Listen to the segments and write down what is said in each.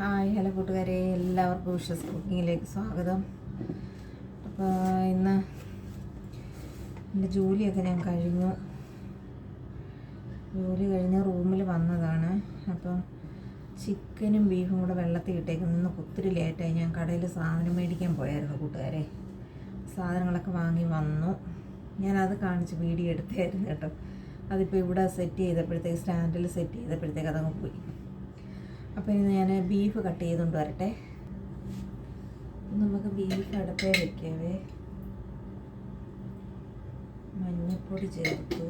Hi hello കൂട്ടുകാരെ. എല്ലാവർക്കും wishes കുക്കിങ്ങിലേക്ക് സ്വാഗതം. അപ്പോൾ ഇന്ന് എന്റെ ജോലിയൊക്കെ ഞാൻ കഴിഞ്ഞു. ജോലി കഴിഞ്ഞ് റൂമിൽ വന്നതാണ്. അപ്പം ചിക്കനും ബീഫും കൂടെ വെള്ളത്തിൽ ഇട്ടേക്കുന്നു. നിന്ന് ഒത്തിരി ലേറ്റായി. ഞാൻ കടയിൽ സാധനം മേടിക്കാൻ പോയായിരുന്നു കൂട്ടുകാരെ. സാധനങ്ങളൊക്കെ വാങ്ങി വന്നു. ഞാനത് കാണിച്ച് വീഡിയോ എടുത്തായിരുന്നു കേട്ടോ. അതിപ്പോൾ ഇവിടെ സെറ്റ് ചെയ്തപ്പോഴത്തേക്ക് സ്റ്റാൻഡിൽ സെറ്റ് ചെയ്തപ്പോഴത്തേക്ക് അതങ്ങ് പോയി. അപ്പോൾ ഇനി ഞാൻ ബീഫ് കട്ട് ചെയ്തുകൊണ്ട് വരട്ടെ. നമുക്ക് ബീഫ് അടുപ്പേ വയ്ക്കാവേ മഞ്ഞൾപ്പൊടി ചേർത്തു.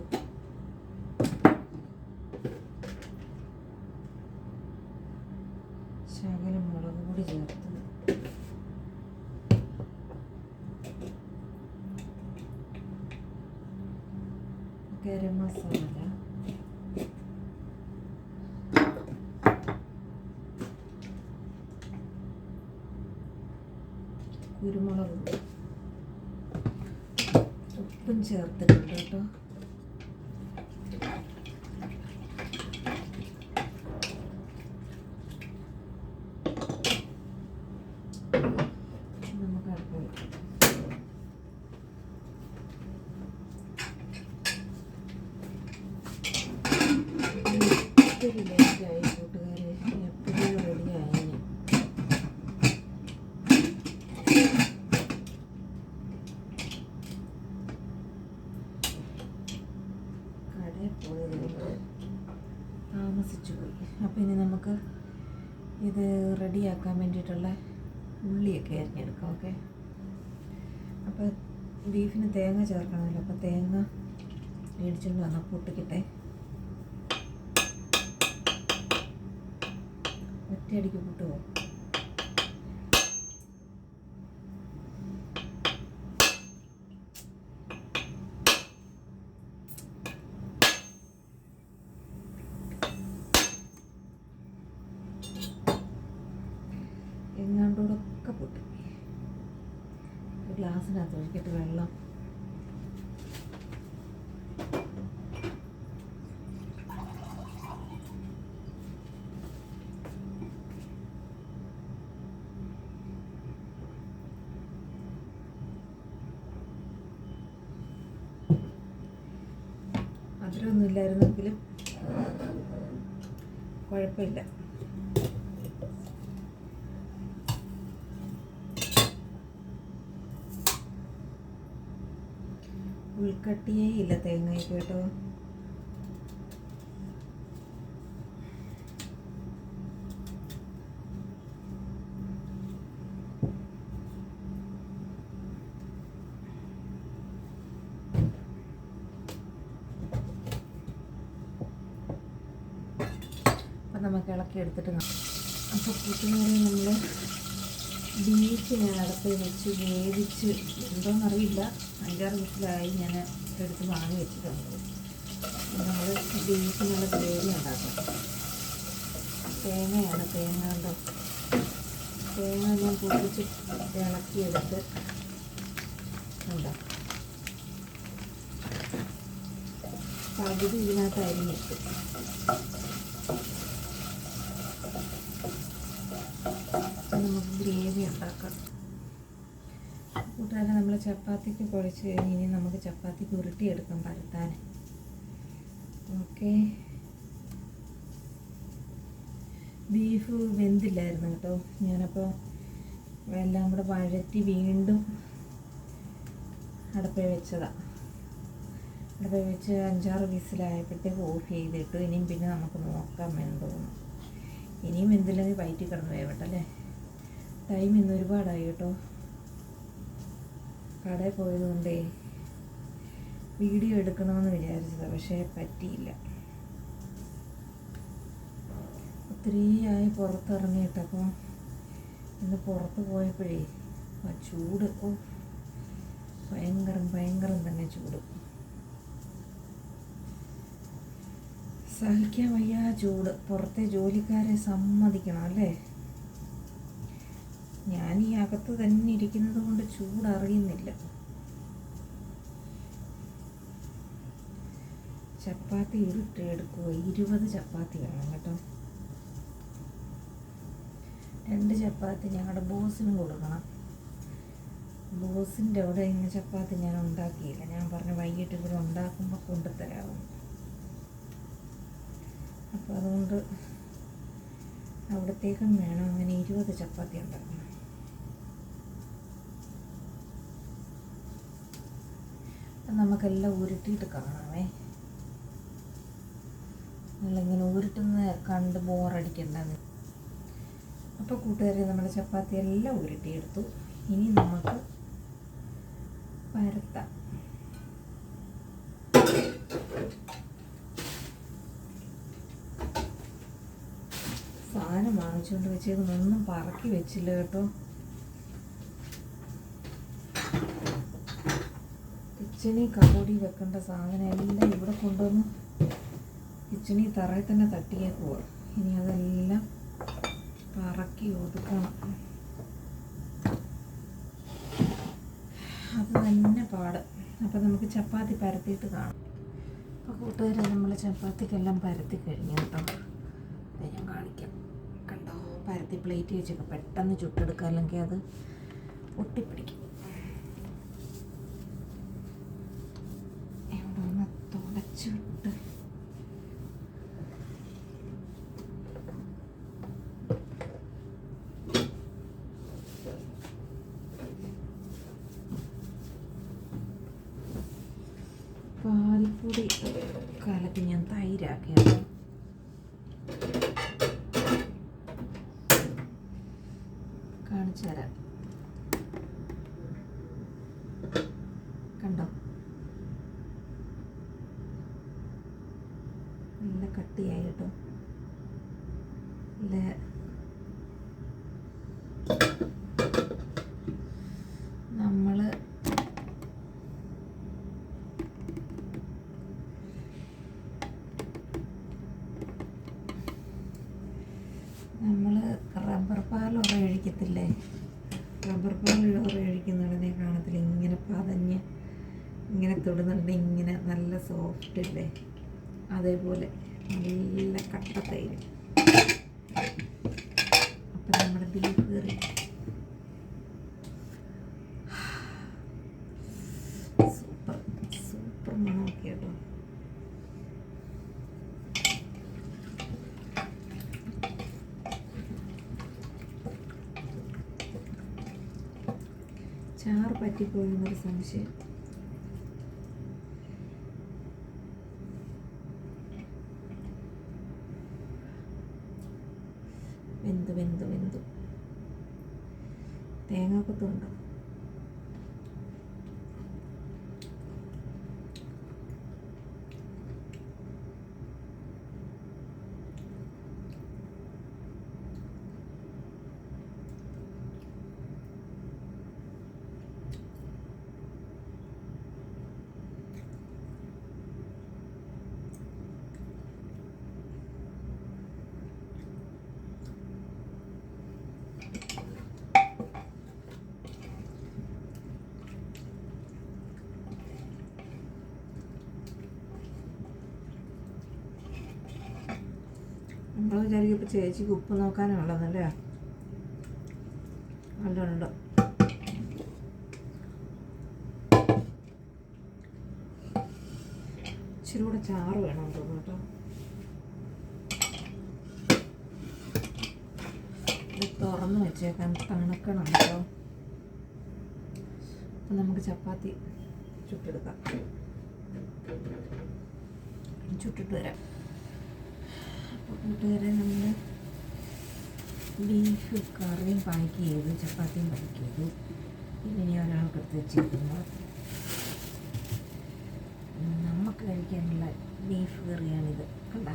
ശകലം മുളക് പൊടി ചേർത്തു. ഗരം മസാല കുരുമുളക് പൊടി ഉപ്പും ചേർത്തിട്ടുണ്ട് കേട്ടോ. ലേറ്റായി കൂട്ടുകാരെ എപ്പോഴും റെഡിയായി കടയിൽ പോയത് താമസിച്ചു പോയി അപ്പോൾ ഇനി നമുക്ക് ഇത് റെഡിയാക്കാൻ വേണ്ടിയിട്ടുള്ള ഉള്ളിയൊക്കെ അരിഞ്ഞെടുക്കാം ഓക്കെ അപ്പോൾ ബീഫിന് തേങ്ങ ചേർക്കണമല്ലോ അപ്പോൾ തേങ്ങ മേടിച്ചുകൊണ്ട് വന്നാൽ പൊട്ടിക്കട്ടെ. ഒറ്റയടിക്ക് പൊട്ടുമോ ഗ്ലാസ്സിനകത്ത് ഒഴിക്കട്ട് വെള്ളം. മധുരമൊന്നുമില്ലായിരുന്നെങ്കിലും കുഴപ്പമില്ല. ഉൾക്കട്ടിയേ ഇല്ല തേങ്ങയ്ക്ക് കേട്ടോ. അപ്പം നമുക്ക് ഇളക്കി എടുത്തിട്ട് അപ്പോൾ കൂട്ടുകാരെ നമ്മൾ ബീഫ് ഞാൻ അടുത്ത് വെച്ച് വേവിച്ച് എന്തോന്നറിയില്ല. അഞ്ചാറ് മിനിറ്റിലായി ഞാൻ എടുത്ത് വാങ്ങി വെച്ചിട്ടുണ്ട്. നമ്മൾ ബീഫിനുള്ള ഗ്രേവി ഉണ്ടാക്കാം. തേങ്ങയാണ് തേങ്ങ തേങ്ങ ഞാൻ പൊടിച്ച് ഇളക്കിയെടുത്ത് ഉണ്ടാക്കും. പകുതി ഇതിനകത്ത് അരിഞ്ഞിട്ട് നമുക്ക് ഗ്രേവി ഉണ്ടാക്കാം. കൂട്ടുകാരെ നമ്മൾ ചപ്പാത്തിക്ക് കുഴച്ച് കഴിഞ്ഞ് ഇനി നമുക്ക് ചപ്പാത്തിക്ക് ഉരുട്ടിയെടുക്കാം പരത്താൻ. ഓക്കെ. ബീഫ് വെന്തില്ലായിരുന്നു കേട്ടോ. ഞാനപ്പോൾ എല്ലാം കൂടെ വഴറ്റി വീണ്ടും അടുപ്പേ വെച്ചതാണ് അടുപ്പേ വെച്ച് അഞ്ചാറ് വിസിലായപ്പോഴത്തേക്ക് ഓഫ് ചെയ്തിട്ടു. ഇനിയും പിന്നെ നമുക്ക് നോക്കാം എന്ന് തോന്നുന്നു. ഇനിയും എന്തില്ലെങ്കിൽ വയറ്റി കിടന്ന് വേവട്ടല്ലേ? ടൈം ഇന്ന് ഒരുപാടായി കേട്ടോ. കടയിൽ പോയതുകൊണ്ടേ വീഡിയോ എടുക്കണമെന്ന് വിചാരിച്ചതാണ് പക്ഷേ പറ്റിയില്ല. ഒത്തിരിയായി പുറത്തിറങ്ങിയിട്ടപ്പോൾ ഇന്ന് പുറത്ത് പോയപ്പോഴേ ആ ചൂട് ഓ ഭയങ്കരം ഭയങ്കരം തന്നെ ചൂട്. സഹിക്കാൻ വയ്യ ചൂട്. പുറത്തെ ജോലിക്കാരെ സമ്മതിക്കണം അല്ലേ? അകത്ത് തന്നെ ഇരിക്കുന്നത് കൊണ്ട് ചൂടറിയുന്നില്ല. ചപ്പാത്തി ഉരുട്ട് എടുക്കുക. ഇരുപത് ചപ്പാത്തി വേണം കേട്ടോ. രണ്ട് ചപ്പാത്തി ഞങ്ങളുടെ ബോസിന് കൊടുക്കണം. ബോസിന്റെ അവിടെ ഇങ്ങനെ ചപ്പാത്തി ഞാൻ ഉണ്ടാക്കിയില്ല. ഞാൻ പറഞ്ഞു വൈകിട്ട് ഇവിടെ ഉണ്ടാക്കുമ്പോൾ കൊണ്ടുത്തരാവും. അപ്പോൾ അതുകൊണ്ട് അവിടത്തേക്കും വേണം അങ്ങനെ ഇരുപത് ചപ്പാത്തി ഉണ്ടാക്കണം നമുക്കെല്ലാം ഉരുട്ടിയിട്ട് കാണാമേ നമ്മളിങ്ങനെ ഉരുട്ടുന്ന കണ്ട് ബോറടിക്കണ്ടെന്ന്. അപ്പോൾ കൂട്ടുകാരെ നമ്മുടെ ചപ്പാത്തി എല്ലാം ഉരുട്ടിയെടുത്തു. ഇനി നമുക്ക് പരത്താം. സാധനം വാങ്ങിച്ചുകൊണ്ട് വെച്ചേക്കുന്നൊന്നും പറക്കി വെച്ചില്ല കേട്ടോ. കിച്ചണി കബോർഡിൽ വെക്കേണ്ട സാധനം എല്ലാം ഇവിടെ കൊണ്ടുവന്ന് കിച്ചണി തറയിൽ തന്നെ തട്ടിയേക്കുവാ ഇനി അതെല്ലാം പറക്കി ഒതുക്കണം. അത് തന്നെ പാട്. അപ്പം നമുക്ക് ചപ്പാത്തി പരത്തിയിട്ട് കാണാം. അപ്പോൾ കൂട്ടുകാരെ നമ്മൾ ചപ്പാത്തിക്കെല്ലാം പരത്തി കഴിഞ്ഞു കേട്ടോ. ഞാൻ കാണിക്കാം. കണ്ടോ? പരത്തി പ്ലേറ്റ് വെച്ചൊക്കെ. പെട്ടെന്ന് ചുട്ടെടുക്കുക അല്ലെങ്കിൽ അത് ഒട്ടിപ്പിടിക്കും 就对。കട്ടിയായി കേട്ടോ നല്ല നമ്മൾ നമ്മൾ റബ്ബർ പാൽ ഉറയൊഴിക്കത്തില്ലേ? റബ്ബർ പാൽ ഉറയൊഴിക്കുന്നിടനെ കാണത്തില്ല ഇങ്ങനെ പതഞ്ഞ് ഇങ്ങനെ തൊടുന്നുണ്ട്. ഇങ്ങനെ നല്ല സോഫ്റ്റ് അല്ലേ? അതേപോലെ നല്ല കട്ട തൈര്. അപ്പം നമ്മുടെ ബീഫ് കറി സൂപ്പർ സൂപ്പർ മണമൊക്കെ കേട്ടോ ചാറ് പറ്റിപ്പോയെന്നൊരു സംശയം വെന്തു വെന്തു വെന്തു തേങ്ങാക്കൊത്തുണ്ടോ നമ്മൾ വിചാരിക്കും ഇപ്പോൾ ചേച്ചിക്ക് ഉപ്പ് നോക്കാനുള്ളതല്ലേ? നല്ലുണ്ട് ഇച്ചിരി കൂടെ ചാറ് വേണം തോന്നുന്നു കേട്ടോ തുറന്ന് വെച്ചേക്കാൻ തണുക്കണം കേട്ടോ. അപ്പം നമുക്ക് ചപ്പാത്തി ചുട്ടെടുക്കാം. ചുട്ടിട്ട് വരാം. കൂട്ടുകാരെ നമ്മൾ ബീഫ് കറിയും പാക്ക് ചെയ്തു ചപ്പാത്തിയും പാക്ക് ചെയ്തു പിന്നെ ഞാൻ ഒരാൾക്ക് എടുത്ത് വെച്ചിരിക്കുന്നു നമുക്ക് കഴിക്കാനുള്ള ബീഫ് കറിയാണിത്. കണ്ട?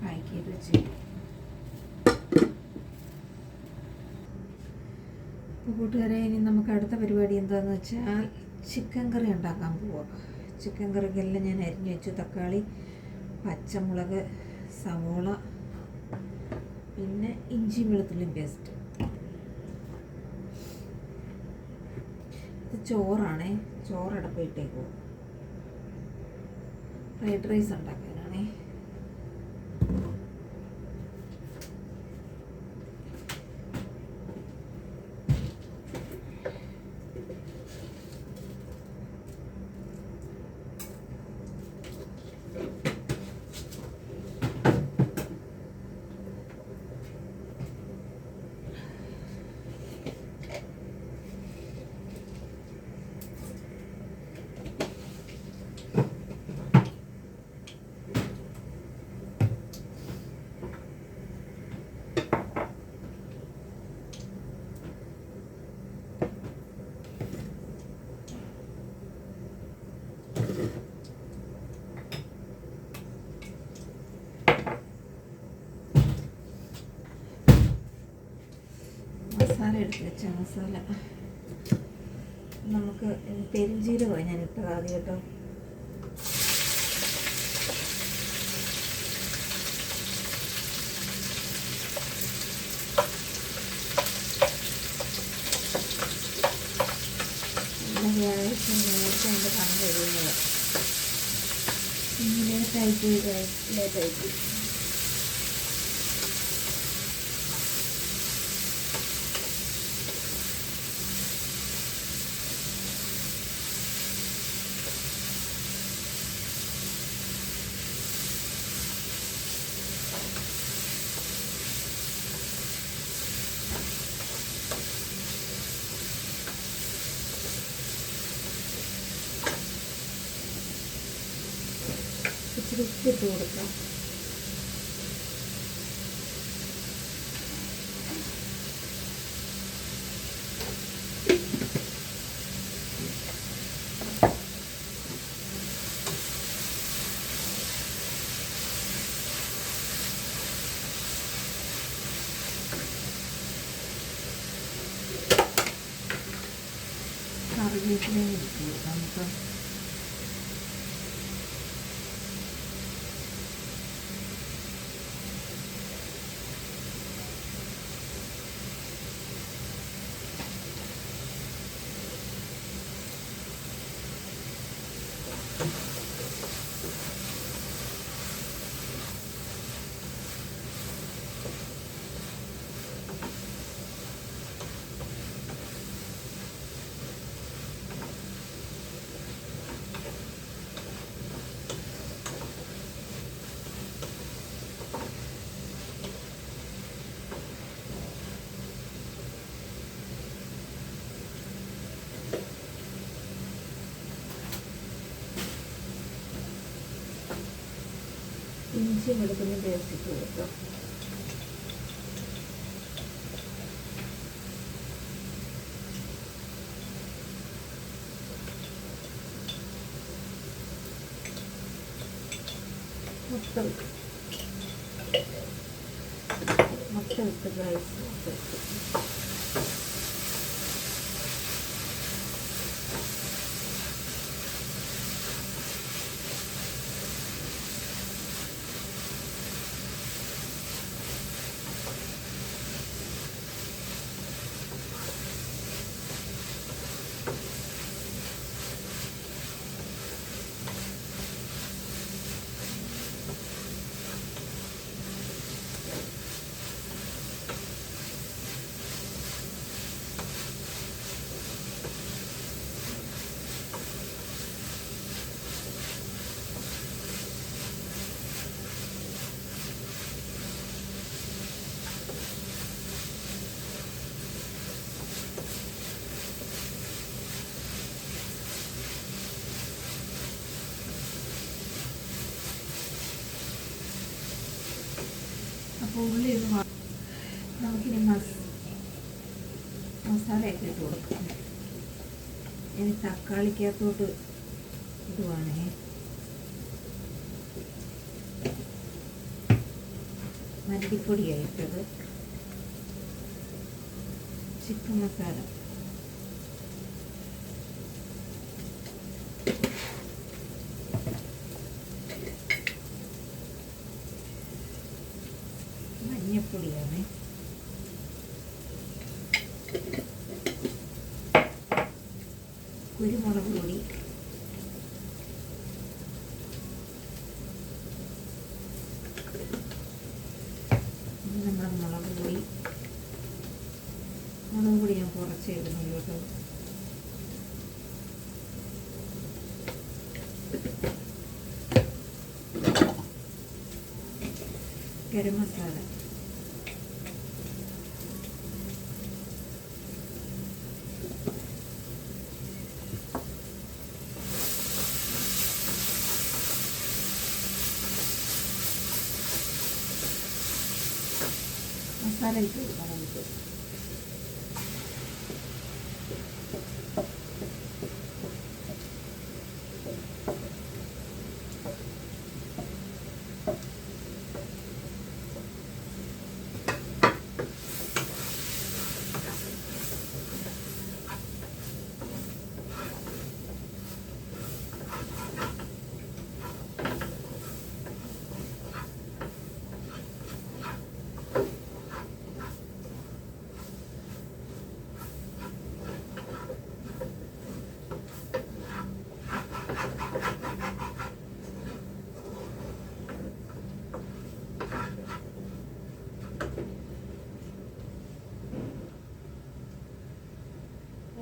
പാക്ക് ചെയ്ത് വെച്ച് കൂട്ടുകാരെ ഇനി നമുക്ക് അടുത്ത പരിപാടി എന്താണെന്ന് വെച്ചാൽ ചിക്കൻ കറി ഉണ്ടാക്കാൻ പോവാം. ചിക്കൻ കറിക്കെല്ലാം ഞാൻ അരിഞ്ഞു വെച്ചു. തക്കാളി പച്ചമുളക് സവോള പിന്നെ ഇഞ്ചി വെളുത്തുള്ളിയും പേസ്റ്റ് ഇത് ചോറാണേ. ചോറടപ്പിട്ടേക്കോ ഫ്രൈഡ് റൈസ് ഉണ്ടാക്കാനാണേ എടുത്ത് വെച്ച മസാല നമുക്ക് പെരുംജീരകമാണ് ഞാൻ ഇട്ടത് ആദ്യം കേട്ടോ. ഇങ്ങനെ ടൈപ്പ് എന്റെ പണം കഴിയുന്നത്. ലേറ്റായിട്ട് ഇട്ട് കൊടുക്കാം കറിവേപ്പിലയും ഇട്ട് കൊടുക്കാം നമുക്ക് ഇഞ്ചി വെളുത്തുള്ളി പേസ്റ്റ് ഇട്ട് മുട്ട മുട്ട ഇട്ട് റൈസ് മുട്ട ഇട്ട് അപ്പോൾ ഉള്ളി ഇത് വാ- നമുക്കിനി മസ് കൊടുക്കാം. ഇനി തക്കാളിക്കകത്തോട്ട് ഇടുവാണേ. മല്ലിപ്പൊടിയായിട്ടത്. ചിക്കൻ മസാല. കുരുമുളക് പൊടി. നമ്മുടെ മുളക് പൊടി. മുളക് പൊടി ഞാൻ കുറച്ച് ഇടുന്നുള്ളൂ കേട്ടോ. ഗരം മസാല. മസാല ഇട്ട് കൊടുക്കാം നമുക്ക്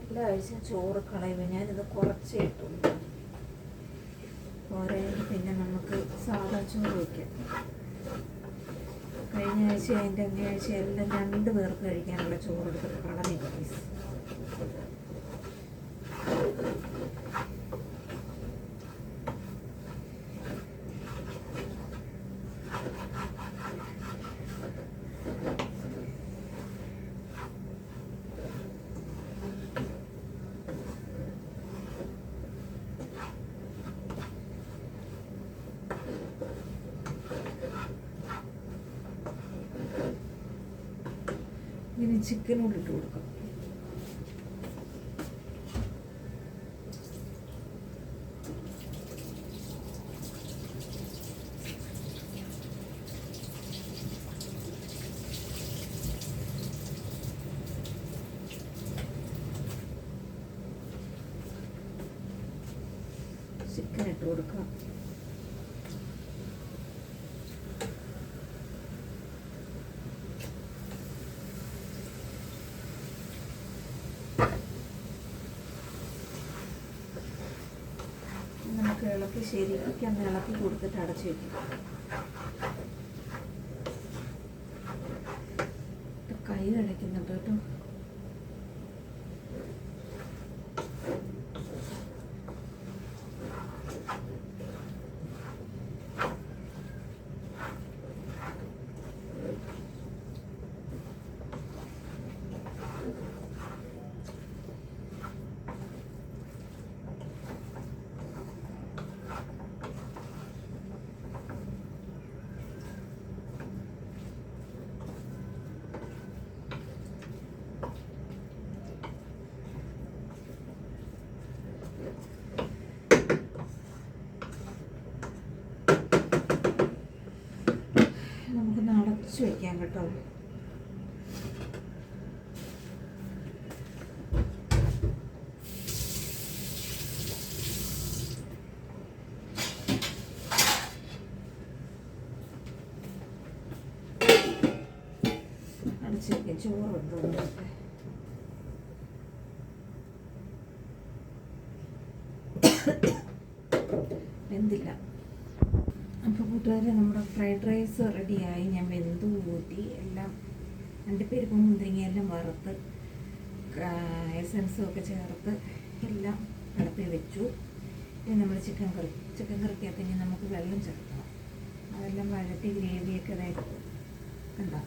എല്ലാ ആഴ്ചയും ചോറ് കളയുമ്പോൾ ഞാനിത് കുറച്ചേ ഇട്ടുള്ളൂ. പോരെ പിന്നെ നമുക്ക് സാധാ ചോറ് വയ്ക്കാം കഴിഞ്ഞ ആഴ്ച അതിന്റെ അങ്ങേ ആഴ്ച എല്ലാം രണ്ട് പേർക്ക് കഴിക്കാനുള്ള ചോറ് എടുത്തിട്ട് കളഞ്ഞു പ്ലീസ് ചിക്കൻ ചിക്കനോട് ഇട്ട് കൊടുക്കാം ചിക്കൻ ഇട്ട് കൊടുക്കാം നമുക്ക് ഇളക്കി ശരിക്കും ഒന്ന് ഇളക്കി കൊടുത്തിട്ട് അടച്ചു വെക്കും. കൈ കഴിക്കുന്നുണ്ട് കേട്ടോ. വെക്കാം കേട്ടോ എന്തില്ല അപ്പൊ അപ്പോൾ കൂട്ടുകാരെ നമ്മുടെ ഫ്രൈഡ് റൈസ് റെഡിയായി. ഞാൻ വെന്തു. കൂട്ടി എല്ലാം അണ്ടിപ്പരിപ്പും മുന്തിരിങ്ങ എല്ലാം വറുത്ത് എസൻസും ഒക്കെ ചേർത്ത് എല്ലാം അടുപ്പിൽ വെച്ചു. ഇനി നമ്മൾ ചിക്കൻ കറി ചിക്കൻ കറിക്കകത്ത് ഇനി നമുക്ക് വെള്ളം ചേർക്കണം. അതെല്ലാം വഴറ്റി ഗ്രേവിയൊക്കെ അതായത് കണ്ടോ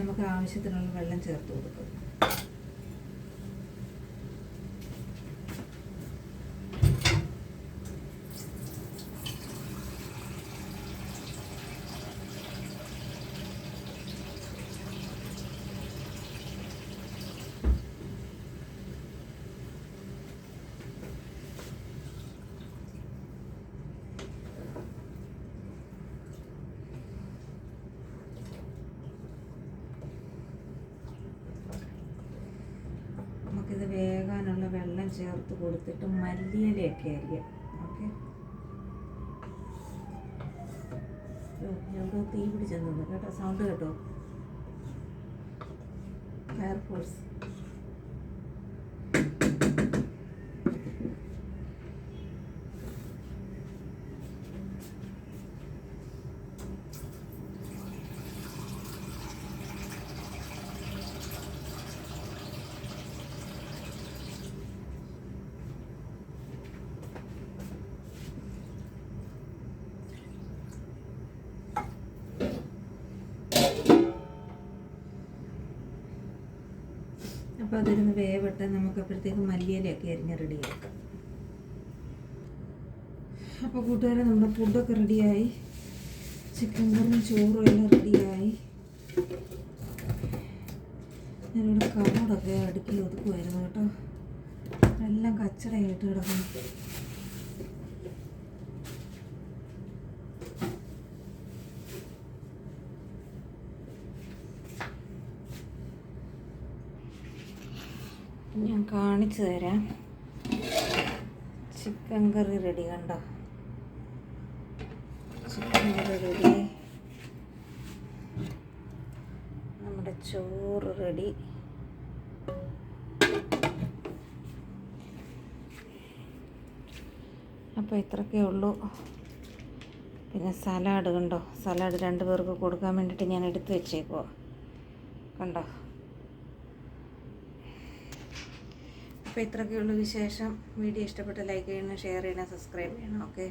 നമുക്ക് ആവശ്യത്തിനുള്ള വെള്ളം ചേർത്ത് കൊടുക്കും. ചേർത്ത് കൊടുത്തിട്ട് മല്ലിയിലയൊക്കെ അരിയാം. ഓക്കെ? ഞങ്ങൾക്ക് തീ പിടിച്ചെന്നു കേട്ടോ? സൗണ്ട് കേട്ടോ? ഫയർഫോഴ്സ് അപ്പോൾ അതിരുന്ന് വേവട്ടെ നമുക്ക് അപ്പോഴത്തേക്ക് മല്ലിയിലൊക്കെ അരിഞ്ഞ് റെഡിയാക്കാം. അപ്പോൾ കൂട്ടുകാരെ നമ്മുടെ ഫുഡൊക്കെ റെഡിയായി. ചിക്കൻ കറിയും ചോറും എല്ലാം റെഡിയായി. ഞാനിവിടെ കവറൊക്കെ അടുക്കി ഒതുക്കുമായിരുന്നു കേട്ടോ. എല്ലാം കച്ചടയായിട്ട് കിടക്കുന്നു. കാണിച്ചു തരാം. ചിക്കൻ കറി റെഡി കണ്ടോ? Chicken curry ready. നമ്മുടെ ചോറ് റെഡി. അപ്പോൾ ഇത്രയൊക്കെ ഉള്ളൂ. പിന്നെ സലാഡ് കണ്ടോ? സലാഡ് രണ്ട് പേർക്ക് കൊടുക്കാൻ വേണ്ടിയിട്ട് ഞാൻ എടുത്തു വെച്ചേക്കുവാണ് കണ്ടോ? അപ്പോൾ ഇത്രയൊക്കെയുള്ള വിശേഷം. വീഡിയോ ഇഷ്ടപ്പെട്ട ലൈക്ക് ചെയ്യണം ഷെയർ ചെയ്യണം സബ്സ്ക്രൈബ് ചെയ്യണം. ഓക്കെ